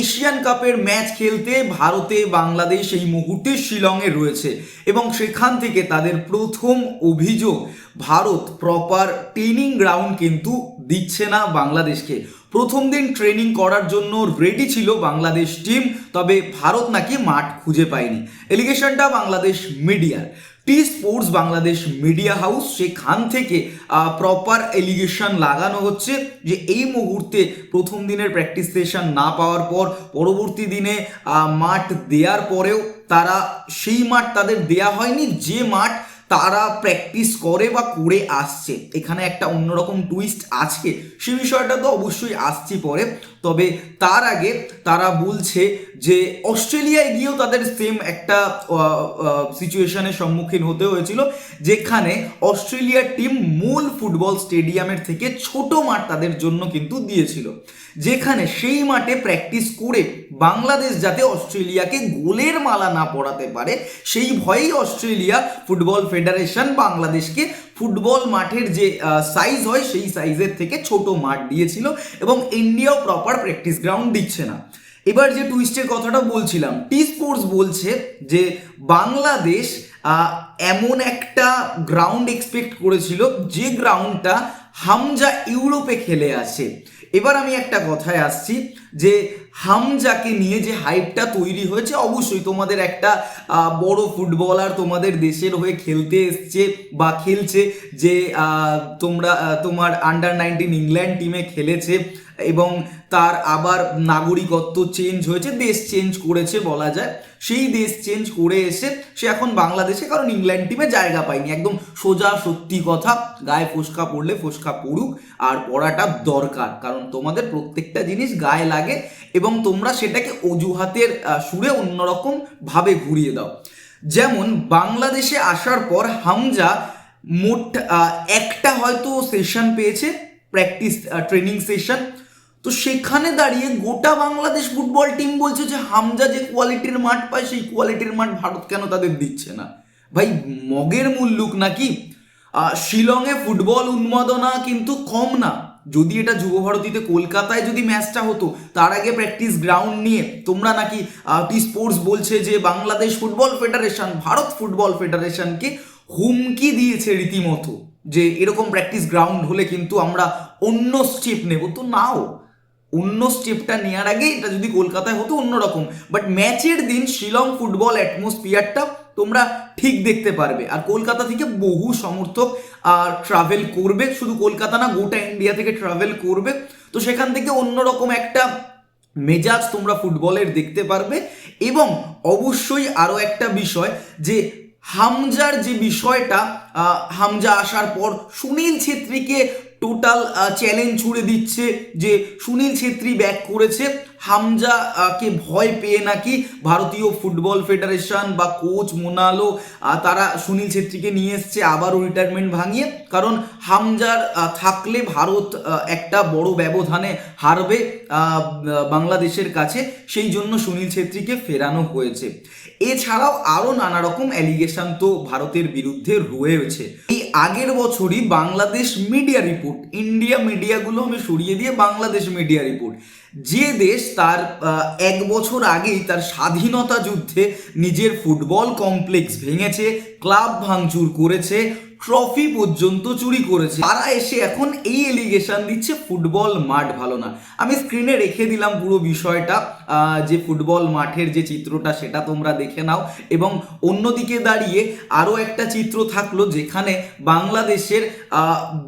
Asian কাপের match খেলতে ভারতে বাংলাদেশ এই মুহূর্তে শিলংয়ে রয়েছে এবং সেখান থেকে তাদের প্রথম অভিযোগ, ভারত প্রপার ট্রেনিং গ্রাউন্ড কিন্তু দিচ্ছে না বাংলাদেশকে। প্রথম দিন ট্রেনিং করার জন্য রেডি ছিল বাংলাদেশ টিম তবে ভারত নাকি মাঠ খুঁজে পায়নি। এলিগেশনটা বাংলাদেশ মিডিয়ার T Sports Bangladesh media house, সেখান থেকে প্রপার এলিগেশন লাগানো হচ্ছে যে এই মুহূর্তে প্রথম দিনের প্র্যাকটিস সেশন না পাওয়ার পর, পরবর্তী দিনে মাঠ দেওয়ার পরেও তারা, সেই মাঠ তাদের দেয়া হয়নি। যে মাঠ তারা প্র্যাকটিস করে বা করে আসছে। এখানে একটা অন্যরকম টুইস্ট আছে। সে বিষয়টা তো অবশ্যই আসছি পরে। তবে তার আগে তারা বলছে যে, অস্ট্রেলিয়ায় গিয়েও তাদের সেম একটা সিচুয়েশনের সম্মুখীন হতে হয়েছিল, যেখানে অস্ট্রেলিয়ার টিম মূল ফুটবল স্টেডিয়ামের থেকে ছোট মাঠ তাদের জন্য কিন্তু দিয়েছিল। যেখানে সেই মাঠে প্র্যাকটিস করে বাংলাদেশ যাতে অস্ট্রেলিয়াকে গোলের মালা না পড়াতে পারে, সেই ভয়েই অস্ট্রেলিয়া ফুটবল ফেডারেশন বাংলাদেশকে ফুটবল মাঠের যে সাইজ হয়, সেই সাইজের থেকে ছোট মাঠ দিয়েছিল এবং ইন্ডিয়াও প্রপার প্র্যাকটিস গ্রাউন্ড দিচ্ছে না। এবার যে টুইস্টের কথাটা বলছিলাম টি স্পোর্টস বলছে যে বাংলাদেশ এমন একটা গ্রাউন্ড এক্সপেক্ট করেছিল যে গ্রাউন্ডটা হামজা ইউরোপে খেলে আসে। এবার আমি একটা কথায় আসছি যে হামজাকে নিয়ে যে হাইপটা তৈরি হয়েছে, অবশ্যই তোমাদের একটা বড় ফুটবলার তোমাদের দেশের হয়ে খেলতে এসছে বা খেলছে যে তোমরা তোমার আন্ডার নাইনটিন ইংল্যান্ড টিমে খেলেছে। এবং তার আবার নাগরিকত্ব চেঞ্জ হয়েছে, দেশ চেঞ্জ করেছে বলা যায়। সেই দেশ চেঞ্জ করে এসে সে এখন বাংলাদেশে, কারণ ইংল্যান্ড টিমে জায়গা পায়নি। একদম সোজা সত্যি কথা, গায়ে ফোসকা পড়লে ফোসকা পড়ুক, আর পড়াটা দরকার। কারণ তোমাদের প্রত্যেকটা জিনিস গায়ে লাগে এবং তোমরা সেটাকে অজুহাতের সুরে অন্যরকম ভাবে ঘুরিয়ে দাও। যেমন বাংলাদেশে আসার পর হামজা মোট একটা হয়তো সেশন পেয়েছে প্র্যাকটিস ট্রেনিং সেশন তো সেখানে দাঁড়িয়ে গোটা বাংলাদেশ ফুটবল টিম বলছে যে হামজা যে কোয়ালিটির মাঠ পায়, সেই কোয়ালিটির মাঠ ভারত কেন তাদের দিচ্ছে না? ভাই, মগের মুল্লুক নাকি? শিলংয়ে ফুটবল উন্মাদনা কিন্তু কম না। যদি এটা যুব ভারতীতে কলকাতায় যদি ম্যাচটা হতো, তার আগে প্র্যাকটিস গ্রাউন্ড নিয়ে, তোমরা নাকি টি স্পোর্টস বলছে যে Bangladesh football federation Bharat football ফেডারেশনকে হুমকি দিয়েছে রীতিমতো। যে এরকম প্র্যাকটিস গ্রাউন্ড হলে কিন্তু আমরা অন্য স্টেপ নেব। তো নাও অন্য স্টেপটা নেওয়ার আগে এটা যদি কলকাতায় হতো অন্যরকম। বাট ম্যাচের দিন শিলং ফুটবল অ্যাটমসফিয়ারটা তোমরা ঠিক দেখতে পারবে। আর কলকাতা থেকে বহু সমর্থক আর ট্রাভেল করবে। শুধু কলকাতা না, গোটা ইন্ডিয়া থেকে ট্রাভেল করবে। তো সেখান থেকে অন্যরকম একটা মেজাজ তোমরা ফুটবলের দেখতে পারবে। এবং অবশ্যই আরও একটা বিষয় যে, হামজার যে বিষয়টা হামজা আসার পর সুনীল ছেত্রীকে টোটাল চ্যালেঞ্জ ছুড়ে দিচ্ছে যে সুনীল ছেত্রী ব্যাক করেছে। হামজা কে ভয় পেয়ে নাকি ভারতীয় ফুটবল ফেডারেশন বা কোচ মোনালো তারা সুনীল ছেত্রীকে নিয়ে এসছে আবারও রিটায়ারমেন্ট ভাঙিয়ে। কারণ হামজার থাকলে ভারত একটা বড় ব্যবধানে হারবে বাংলাদেশের কাছে। সেই জন্য সুনীল ছেত্রীকে ফেরানো হয়েছে। এছাড়াও আরও নানা রকম অ্যালিগেশন তো ভারতের বিরুদ্ধে রয়েছে। এই আগের বছরই বাংলাদেশ মিডিয়া রিপোর্ট ইন্ডিয়া মিডিয়াগুলো আমি সরিয়ে দিয়ে বাংলাদেশ মিডিয়া রিপোর্ট যে দেশ তার এক বছর আগেই তার স্বাধীনতা যুদ্ধে নিজের ফুটবল কমপ্লেক্স ভেঙেছে ক্লাব ভাঙচুর করেছে ট্রফি পর্যন্ত চুরি করেছে। তারা এসে এখন এই এলিগেশন দিচ্ছে ফুটবল মাঠ ভালো না। আমি স্ক্রিনে রেখে দিলাম পুরো বিষয়টা যে ফুটবল মাঠের যে চিত্রটা সেটা তোমরা দেখে নাও। এবং অন্যদিকে দাঁড়িয়ে আরও একটা চিত্র থাকল যেখানে বাংলাদেশের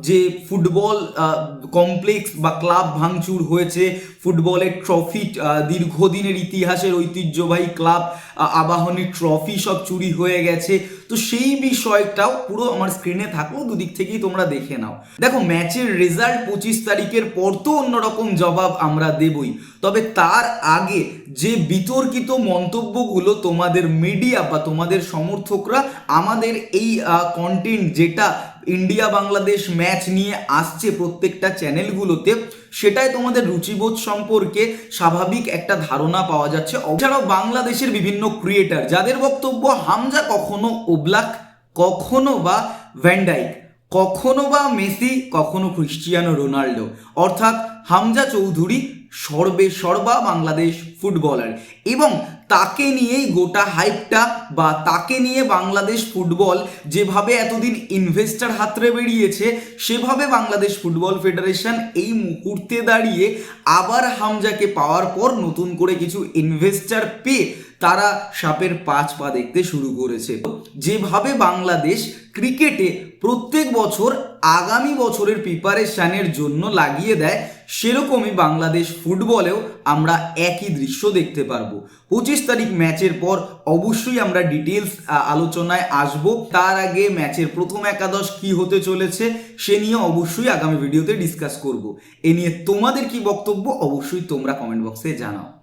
যে ফুটবল কমপ্লেক্স বা ক্লাব ভাঙচুর হয়েছে, ফুটবলের ট্রফি দীর্ঘদিনের ইতিহাসের ঐতিহ্যবাহী ক্লাব আবাহনী ট্রফি সব চুরি হয়ে গেছে। তো সেই বিষয়টাও পুরো আমার স্ক্রিনে থাকল দুদিক থেকেই তোমরা দেখে নাও। দেখো ম্যাচের রেজাল্ট পঁচিশ তারিখের পর তো অন্যরকম জবাব আমরা দেবই। তবে তার আগে যে বিতর্কিত মন্তব্যগুলো তোমাদের মিডিয়া বা তোমাদের সমর্থকরা আমাদের এই কন্টেন্ট যেটা ইন্ডিয়া বাংলাদেশ ম্যাচ নিয়ে আসছে প্রত্যেকটা চ্যানেলগুলোতে সেটাই তোমাদের রুচিবোধ সম্পর্কে স্বাভাবিক একটা ধারণা পাওয়া যাচ্ছে। এছাড়াও বাংলাদেশের বিভিন্ন ক্রিয়েটার যাদের বক্তব্য হামজা কখনো, ওবলাক কখনো বা ভ্যান্ডাইক কখনো বা মেসি, কখনো ক্রিশ্চিয়ানো রোনাল্ডো। অর্থাৎ হামজা চৌধুরী সর্বে সর্বা বাংলাদেশ ফুটবলার। এবং তাকে নিয়েই গোটা হাইপটা বা তাকে নিয়ে বাংলাদেশ ফুটবল যেভাবে এতদিন ইনভেস্টার হাতরে বেরিয়েছে, সেভাবে বাংলাদেশ ফুটবল ফেডারেশন এই মুহূর্তে দাঁড়িয়ে আবার হামজাকে পাওয়ার পর নতুন করে কিছু ইনভেস্টার পেয়ে তারা সাপের পাঁচ পা দেখতে শুরু করেছে। যেভাবে বাংলাদেশ ক্রিকেটে প্রত্যেক বছর আগামী বছরের প্রিপারেশানের জন্য লাগিয়ে দেয়, সেরকমই বাংলাদেশ ফুটবলেও আমরা একই দৃশ্য দেখতে পারব। পঁচিশ তারিখ ম্যাচের পর অবশ্যই আমরা ডিটেলস আলোচনায় আসব। তার আগে ম্যাচের প্রথম একাদশ কি হতে চলেছে সে নিয়ে অবশ্যই আগামী ভিডিওতে ডিসকাস করব। এ নিয়ে তোমাদের কি বক্তব্য, অবশ্যই তোমরা কমেন্ট বক্সে জানাও।